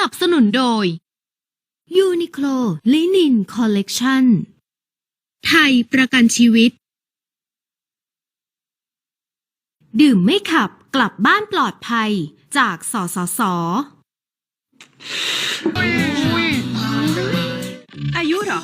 นับสนุนโดย Uniqlo Linen Collection ไทยประกันชีวิต ดื่มไม่ขับกลับบ้านปลอดภัยจากสสส อายุเหรอ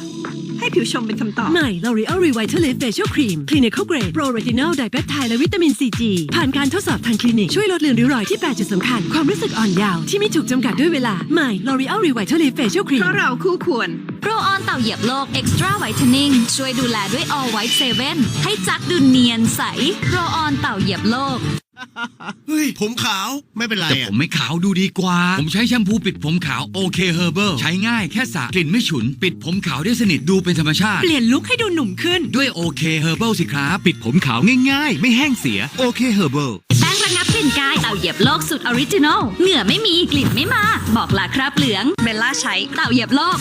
ให้ผิวชมเป็นคำตอบ ใหม่ L'Oreal Revitalift Facial Cream Clinical Grade Pro Retinol Dipeptide และวิตามิน CG ผ่านการทดสอบทางคลินิก ช่วยลดเลือนริ้วรอยที่ 8 จุดสำคัญ ความรู้สึกอ่อนเยาว์ที่ไม่ถูกจำกัดด้วยเวลา ใหม่ L'Oreal Revitalift Facial เพ Cream ราะเราคู่ควรโรออนเต่าเหยียบโลก Extra Whitening ช่วยดูแลด้วย All White 7ให้จักดูเนียนใสโรออนเต่าเหยียบโลก เฮ้ย ผมขาวไม่เป็นไรแต่อะผมไม่ขาวดูดีกว่า ผมใช้แชมพูปิดผมขาวโอเคเฮอร์เบิใช้ง่ายแค่สระกลิ่นไม่ฉุน ปิดผมขาวได้สนิทดูเป็นธรรมชาติ เปลี่ยนลุคให้ดูหนุ่มขึ้น ด้วยโอเคเฮอร์เบิสิครับปิดผมขาวง่ายๆ ไม่แห้งเสียโอเคเฮอร์เบิแป้งระงับกลิ่นกายเต่าเหยียบโลกสุดออริจินอลเหงื่อไม่มีกลิ่นไม่มา บอกลาคราบเหลืองเบลล่าใช้เต่าเหยียบโลก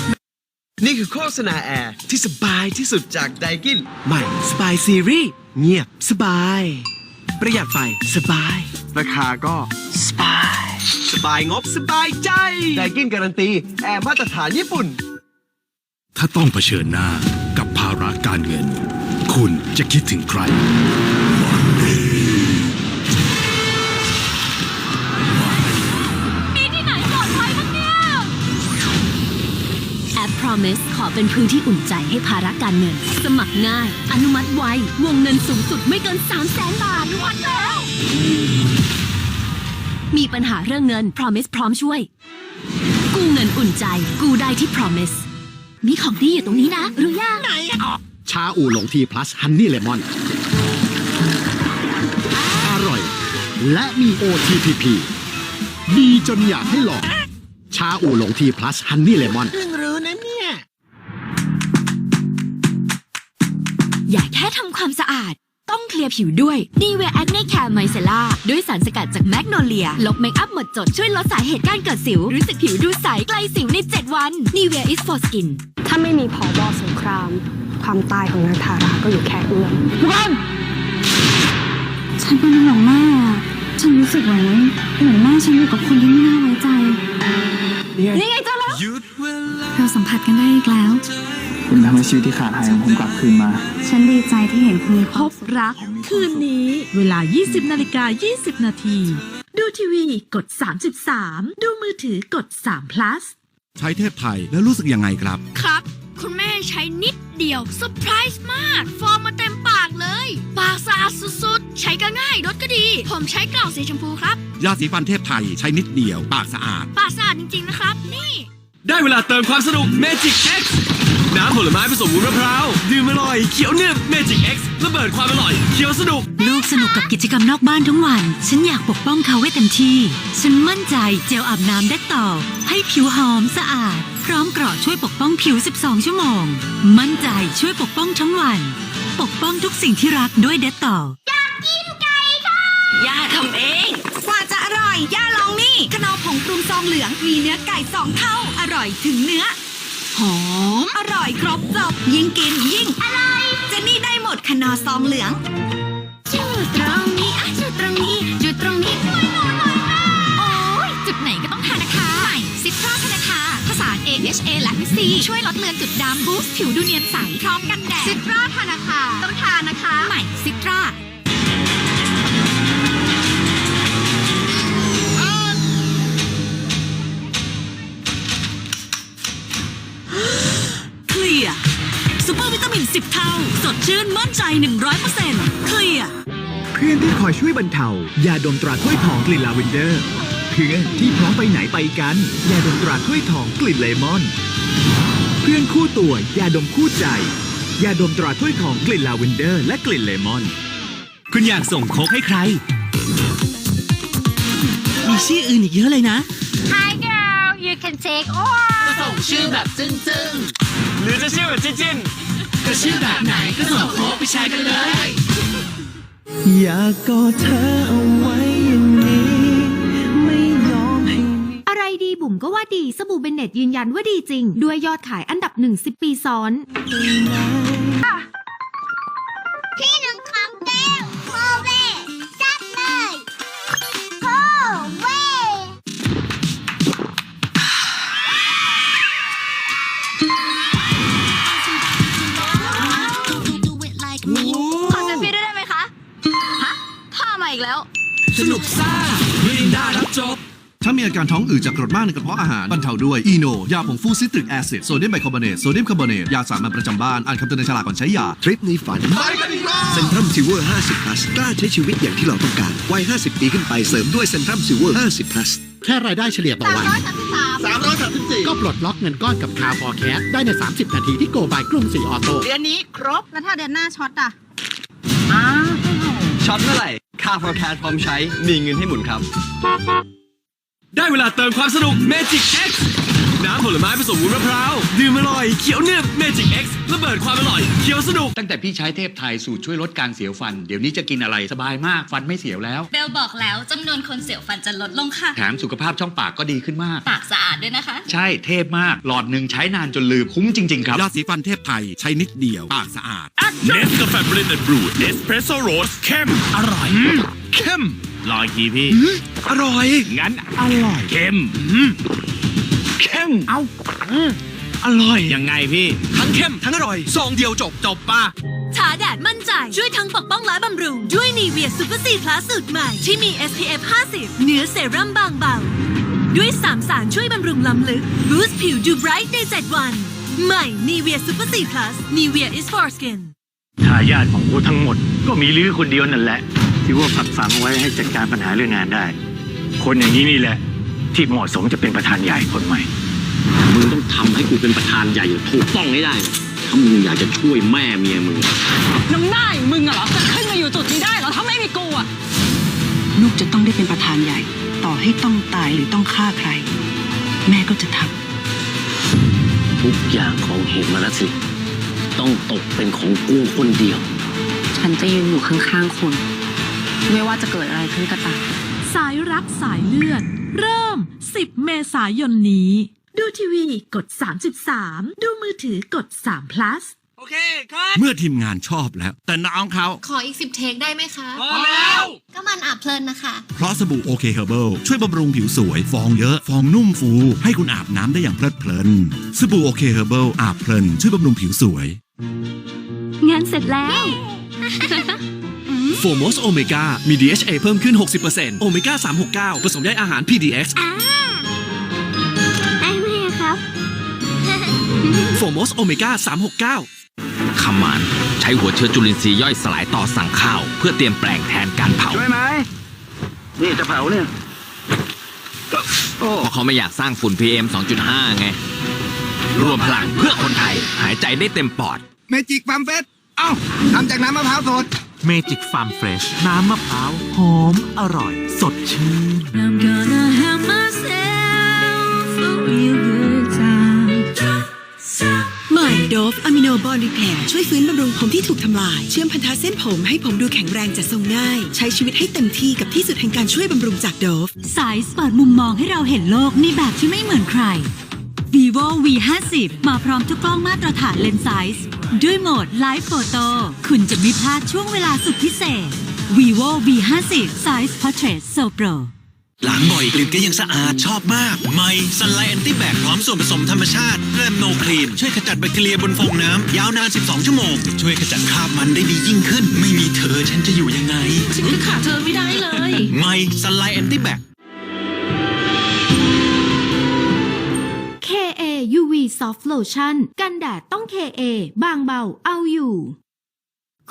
นี่คือโฆษณาแอร์ที่สบายที่สุดจากไดกินใหม่สบายซีรีส์เงียบสบาย ประหยัดไฟสบาย ราคาก็สบาย สบายงบสบายใจไดกินการันตี แอร์มาตรฐานญี่ปุ่น ถ้าต้องเผชิญหน้ากับภาระการเงิน คุณจะคิดถึงใคร แอป Promise ขอเป็นพื้นที่อุ่นใจให้ภาระการเงิน สมัครง่าย อนุมัติไว วงเงินสูงสุดไม่เกิน 3 0 0แสนบาทอนุมัติแล้ว มีปัญหาเรื่องเงิน Promise พร้อมช่วย กู้เงินอุ่นใจ กู้ได้ที่ Promise มีของดีอยู่ตรงนี้นะ รู้ยังชาอูหลงทีพลัสฮันนี่เลมอน อร่อย และมี OTPP ดีจนอยากให้ลอง ชาอูหลงทีพลัสฮันนี่เลมอน อย่าแค่ทำความสะอาด ต้องเคลียร์ผิวด้วย n i v e a Acne Care Micellar ด้วยสารสกัดจากแมกโนเลีย ลบเมคอัพหมดจดช่วยลดสาเหตุการเกิดสิว รู้สึกผิวดูใสไกลสิวใน 7 วัน n i v e a is for skin ถ้าไม่มีผอบอสงคราม ความตายของนางทาราก็อยู่แค่เอื้อมฉันเป็นห่วงแม่อะฉันรู้สึกเหมือนเหมือนแม่ฉันอยู่กับคนที่ไม่น่าไว้ใจ นี่ไงเจ้าแล้ว เราสัมผัสกันได้อีกแล้ว คุณทำให้ชีวิตที่ขาดหายของผมกลับคืนมา ฉันดีใจที่เห็นคุณมีคพวามบรัก คืนนี้เวลา 20 นาฬิกา 20 นาที ดูทีวีกด 33 ดูมือถือกด3 plus ใช้เทพไทยแล้วรู้สึกยังไงครับ ครับ คุณแม่ใช้นิดเดียวเซอร์ไพรส์มาก ฟอร์มมาเต็มปากเลย ปากสะอาดสุดๆ ใช้ก็ง่ายรสก็ดี ผมใช้กล่องสีชมพูครับ ยาสีฟันเทพไทยใช้นิดเดียว ปากสะอาด ปากสะอาดจริงๆนะครับ นี่ ได้เวลาเติมความสนุก Magic X น้ำผลไม้ผสมวุ้นมะพร้าว ดื่มอร่อยเขียวหนึบ Magic X ระเบิดความอร่อยเขียวสนุก ลูกสนุกกับกิจกรรมนอกบ้านทั้งวัน ฉันอยากปกป้องเขาไว้เต็มที่ ฉันมั่นใจเจลอาบน้ำเด็กต่อ ให้ผิวหอมสะอาด พร้อมเกราะช่วยปกป้องผิว 12 ชั่วโมง มั่นใจช่วยปกป้องทั้งวัน ปกป้องทุกสิ่งที่รักด้วยเด็ดต่อย่าทำเองกว่าจะอร่อย ย่าลองนี่ขนอผงปรุงซองเหลืองมีเนื้อไก่สองเท่า อร่อยถึงเนื้อ หอม อร่อยครบจบ ยิ่งกินยิ่ง อร่อยเจนนี่ได้หมดขนอซองเหลืองจุดตรงนี้อะจุดตรงนี้จุดตรงนี้ช่วยหนูหน่อยค่ะโอ้ยจุดไหนก็ต้องทานะคะใหม่ซิตราธนาคารผสาน AHA และ VC ช่วยลดเลือนจุดดำบูสต์ผิวดูเนียนใสพร้อมกันแดดซิตราธนาคารต้องทานะคะใหม่ซิตรา ใจ 100%เคลียร์เพื่อนที่คอยช่วยบรรเทายาดมตราถ้วยทองกลิ่นลาเวนเดอร์ เพื่อนที่พร้อมไปไหนไปกันยาดมตราถ้วยทองกลิ่นเลมอน เพื่อนคู่ตัวยาดมคู่ใจยาดมตราถ้วยทองกลิ่นลาเวนเดอร์ และกลิ่นเลมอน คุณอยากส่งโค้กให้ใคร มีชื่ออื่นอีกเยอะเลยนะ Hi girl you can take or ส่งชื่อแบบจึ้งหรือจะชื่อแบบจิ้นจิ้ นๆก็ชื่อแบบไหนก็ส่งโค้ดไปใช้กันเลย อยากกอดเธอเอาไว้อย่างนี้ ไม่ยอมให้ อะไรดีบุ๋มก็ว่าดีสบู่เบนเน็ตยืนยันว่าดีจริง ด้วยยอดขายอันดับหนึ่งสิบปีซ้อนพี่ สนุกซ่ามิรินดารับจบ ถ้ามีอาการท้องอืดจากกรดมากในกระเพาะอาหารบรรเทาด้วย อีโน ยาผงฟูซิตริกแอซิด โซเดียมไบคาร์บอเนต โซเดียมคาร์บอเนต ยาสามัญประจำบ้าน อ่านคำเตือนในฉลากก่อนใช้ยา ทริปนี้ฝันเซ็นทรัมซิลเวอร์ 50 plus กล้าใช้ชีวิตอย่างที่เราต้องการ วัย 50 ปีขึ้นไปเสริมด้วยเซ็นทรัมซิลเวอร์ 50 plus แค่รายได้เฉลี่ยต่อวัน334ก็ปลดล็อกเงินก้อนกับคา r ฟอร์แคสได้ใน 30 นาทีที่โกบายกรุงศรีออโต้ เดือนนี้ครบ แล้วถ้าเดือนหน้าช็อตอะ ช็อตเมื่อไหร่า forecast พร้อมใช้มีเงินให้หมุนครับ ได้เวลาเติมความสนุก Magic X น้ำผลไม้ผสมวุ้นมะพร้าว ดื่มอร่อยเขียวเนึบ Magic X ระเบิดความอร่อยเขียวสนุก ตั้งแต่พี่ใช้เทพไทยสูตรช่วยลดการเสียวฟัน เดี๋ยวนี้จะกินอะไรสบายมากฟันไม่เสียวแล้ว เบลบอกแล้วจำนวนคนเสียวฟันจะลดลงค่ะ แถมสุขภาพช่องปากก็ดีขึ้นมาก ปากสะอาดด้วยนะคะ ใช่เทพมาก หลอดหนึ่งใช้นานจนลืมคุ้มจริง ๆ ครับ ยาสีฟันเทพไทยใช้นิดเดียว ปากสะอาดเนสกาแฟบรินด์บรูเอสเพรสโซ่โรสเข้มอร่อยเข้มรออีกทีพี่ อร่อย งั้นอร่อย เข้ม เข้มเอาอร่อยยังไงพี่ ทั้งเข้มทั้งอร่อยซองเดียวจบจบป่ะทาแดดมั่นใจ ช่วยทั้งปกป้องและบำรุง ด้วยนีเวียซูเปอร์ซีพลัสสูตรใหม่ ที่มี SPF 50 เนื้อเซรั่มบางเบา ด้วยสามสารช่วยบำรุงล้ำลึกบูสต์ผิวดูไบรท์ใน 7 วัน ใหม่นีเวียซูเปอร์ซีพลัสนีเวีย is for skin ทายาทของกูทั้งหมด ก็มีลือคนเดียวนั่นแหละ ที่ว่าฝักฝังไว้ให้จัดการปัญหาเรื่องงานได้ คนอย่างนี้นี่แหละ ที่เหมาะสมจะเป็นประธานใหญ่คนใหม่ มึงต้องทำให้กูเป็นประธานใหญ่ถูกต้องให้ได้ ถ้ามึงอยากจะช่วยแม่เมียมึง น้ำหน้าอย่างมึงอะเหรอจะขึ้นมาอยู่จุดนี้ได้เหรอถ้าไม่มีกูอะลูกจะต้องได้เป็นประธานใหญ่ ต่อให้ต้องตายหรือต้องฆ่าใคร แม่ก็จะทำทุกอย่างของเหมรัสิ ต้องตกเป็นของกูคนเดียว ฉันจะยืนอยู่ข้างๆคุณ ไม่ว่าจะเกิดอะไรขึ้นก็ตาม สายรักสายเลือด เริ่ม 10 เมษายนนี้ ดูทีวีกด 33 ดูมือถือกด3 plus โอเคครับ เมื่อทีมงานชอบแล้ว แต่น้องเขาขออีกสิบเทคได้ไหมคะ พอแล้ว ก็มันอาบเพลินนะคะ เพราะสบู่โอเคเฮอร์เบิลช่วยบำรุงผิวสวย ฟองเยอะ ฟองนุ่มฟู ให้คุณอาบน้ำได้อย่างเพลิดเพลิน สบู่โอเคเฮอร์เบิลอาบเพลิน ช่วยบำรุงผิวสวย งานเสร็จแล้ว โฟมอสโอเมก้ามี DHA เพิ่มขึ้น 60%โอเมก้า369 ผสมใยอาหาร PDX ไอ้แม่ครับ โฟมอสโอเมก้า369ขมานใช้หัวเชื้อจุลินทรีย์ย่อยสลายต่อสั่งข้าว เพื่อเตรียมแปลงแทนการเผา ช่วยไหม นี่จะเผาเนี่ยเพราะเขาไม่อยากสร้างฝุ่น PM 2.5 ไง รวมพลังเพื่อคนไทยหายใจได้เต็มปอด เมจิกฟาร์มเฟส เอ้าทำจากน้ำมะพร้าวสด เมจิกฟาร์มเฟรชน้ำมะพร้าว หอม อร่อย สดชื่น I'm gonna have myself a real good time ใหม่โดฟอะมิโนบอลรีแพร์ช่วยฟื้นบำรุงผมที่ถูกทำลาย เชื่อมพันธะเส้นผมให้ผมดูแข็งแรงจัดทรงง่าย ใช้ชีวิตให้เต็มที่กับที่สุดแห่งการช่วยบำรุงจากโดฟ สายเปิดมุมมองให้เราเห็นโลกในแบบที่ไม่เหมือนใคร vivo v 5 0 มาพร้อมทุกกล้องมาตรฐานเลนส์ไซส์ ด้วยโหมด Live Photo คุณจะไม่พลาดช่วงเวลาสุดพิเศษ vivo v 5 0 Size Portrait So Pro ล้างบ่อยกลิ่นก็ยังสะอาดชอบมากใหม่ซันไลแอนตี้แบคพร้อมส่วนผสมธรรมชาติเริ่มโนครีม ช่วยขจัดแบคทีเรียบนฟองน้ำ ยาวนาน 12 ชั่วโมง ช่วยขจัดคราบมันได้ดียิ่งขึ้น ไม่มีเธอฉันจะอยู่ยังไง ฉันก็ขาดเธอไม่ได้เลยใหม่ซันไลแอนตี้แบค KA UV Soft Lotion กันแดดต้อง KA บางเบาเอาอยู่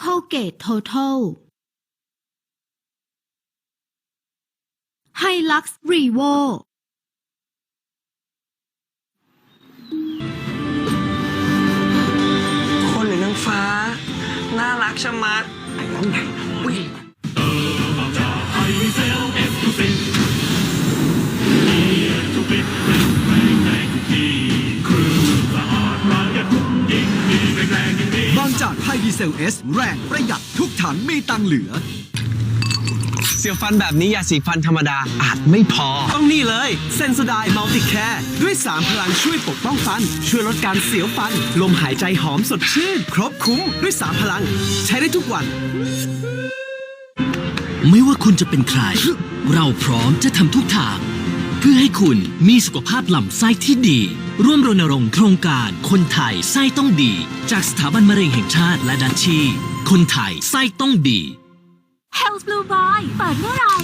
Colgate Total Hilux Revo คนหรือนางฟ้า น่ารักชะมัดบางจาก ไฮดีเซลเอสแรงประหยัดทุกถังมีตังเหลือ เสียวฟันแบบนี้ยาสีฟันธรรมดาอาจไม่พอ ต้องนี่เลยเซนสไดมัลติแคร์ด้วย 3 พลังช่วยปกป้องฟัน ช่วยลดการเสียวฟัน ลมหายใจหอมสดชื่น ครบคุ้มด้วย 3 พลัง ใช้ได้ทุกวัน ไม่ว่าคุณจะเป็นใคร เราพร้อมจะทำทุกทาง เพื่อให้คุณมีสุขภาพลำไส้ที่ดี ร่วมรณรงค์โครงการคนไทยไส้ต้องดี จากสถาบันมะเร็งแห่งชาติและดัชชีคนไทยไส้ต้องดี Hell's Blue Boy เปิดเมื่อไหร่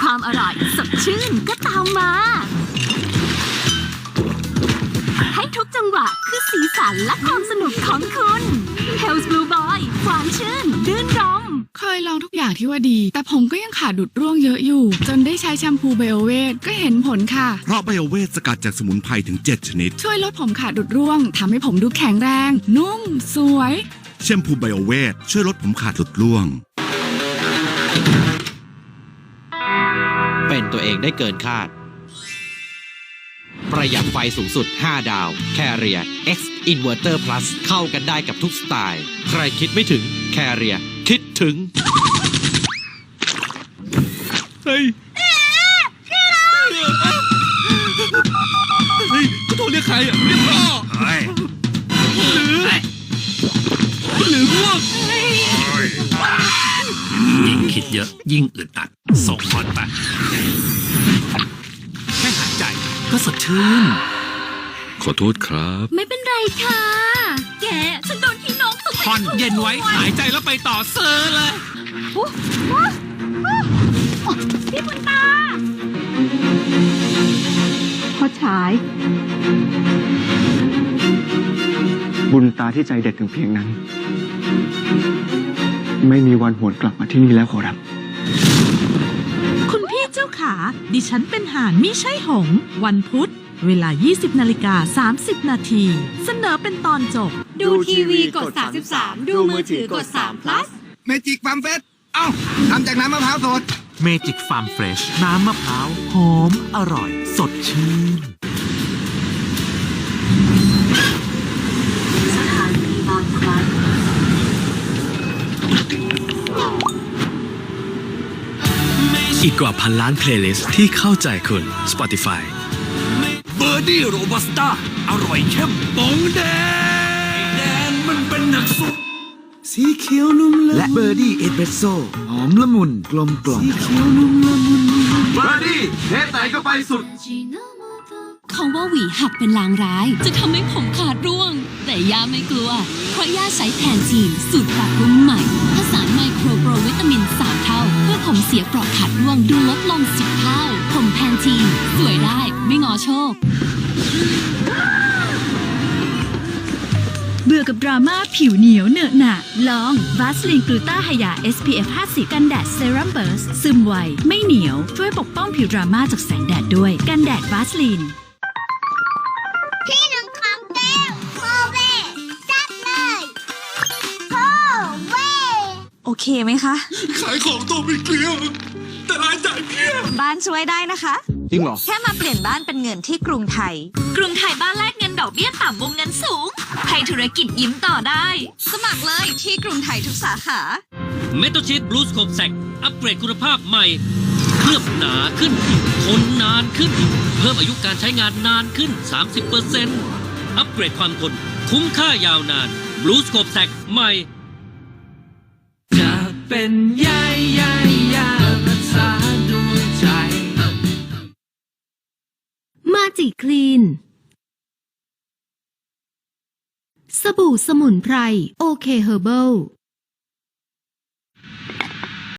ความอร่อยสดชื่นก็ตามมา ให้ทุกจังหวะคือสีสันและความสนุกของคุณ Hell's Blue Boy หวานชื่นรื่นรม เคยลองทุกอย่างที่ว่าดี แต่ผมก็ยังขาดดุดร่วงเยอะอยู่ จนได้ใช้แชมพูไบโอเวทก็เห็นผลค่ะ เพราะไบโอเวทสกัดจากสมุนไพรถึง 7 ชนิด ช่วยลดผมขาดดุดร่วงทำให้ผมดูแข็งแรง นุ่ม สวย แชมพูไบโอเวทช่วยลดผมขาดหลุดร่วง เป็นตัวเองได้เกินคาด ประหยัดไฟสูงสุด 5 ดาว Carrier X Inverter Plus เข้ากันได้กับทุกสไตล์ ใครคิดไม่ถึง Carrier คิ คิดถึง เฮ้ยเฮ้ยเขโทรเรียกใครอะเรียกพ่อหรือหรือพวกยิ่งคิดเยอะยิ่งอึดอัด ส่งมันไป แค่หายใจก็สดชื่น ขอโทษครับ ไม่เป็นไรค่ะ แก ฉันโดนพี่น ผ่อนเย็นไว้หายใจแล้วไปต่อเซอร์เลยพี่บุญตาพอฉาย บุญตาที่ใจเด็ดถึงเพียงนั้น ไม่มีวันหวนกลับมาที่นี่แล้วขอรับ คุณพี่เจ้าขา ดิฉันเป็นห่านมิใช่หงส์วันพุธ เวลา 20นาฬิกา30 นาที เสนอเป็นตอนจบ ดูทีวีกด 33 ดูมือถือกด3 plus เมจิกฟาร์มเฟสเอ้าทำจากน้ำมะพร้าวสดเมจิกฟาร์มเฟรชน้ำมะพร้าวหอมอร่อย สดชื่นอีกกว่าพันล้านเพลย์ลิสต์ที่เข้าใจคุณ Spotify เบอร์ดี้โรบัสต้า อร่อยเข้มปองแดงแดนมันเป็นหนักสุด สีเขียวนุ่มและเบอร์ดี้เอสเปรสโซ่หอมละมุนกลมกล่อมเบอร์ดี้เทสไหนก็ไปสุดเขาว่าหวีหักเป็นลางร้าย จะทำให้ผมขาดร่วง แต่ย่าไม่กลัว เพราะย่าใช้แทนจีนสูตรปรับปรุงใหม่ผสานไมโครโปรวิ ผมเสียปราะขาดร่วงดูลดลง10เท่า ผมแพนทีนสวยได้ไม่งอโชค เบื่อกับดราม่าผิวเหนียวเหนอะหนะลองวาสลินกลูตาไฮยา SPF 50 กันแดดเซรั่มเบิร์สซึมไว ไม่เหนียว ช่วยปกป้องผิวดราม่าจากแสงแดดด้วย กันแดดวาสลิน เคไหมคะ ขายของตัวไม่เกลียวแต่รายจ่ายเพียบบ้านช่วยได้นะคะ จริงเหรอ แค่มาเปลี่ยนบ้านเป็นเงินที่กรุงไทย กรุงไทยบ้านแลกเงินดอกเบี้ยต่ำวงเงินสูง ให้ธุรกิจยิ้มต่อได้ สมัครเลยที่กรุงไทยทุกสาขา เมโทชีตบลูสโคปแซกอัปเกรดคุณภาพใหม่ เคลือบหนาขึ้น ทนนานขึ้น เพิ่มอายุการใช้งานนานขึ้น 30%อัปเกรดความทน คุ้มค่ายาวนานบลูสโคปแซกใหม่จะ เป็นยายยายยารักษาด้วยใจ มาจิคลีน สบู่สมุนไพร โอเคเฮอร์เบิล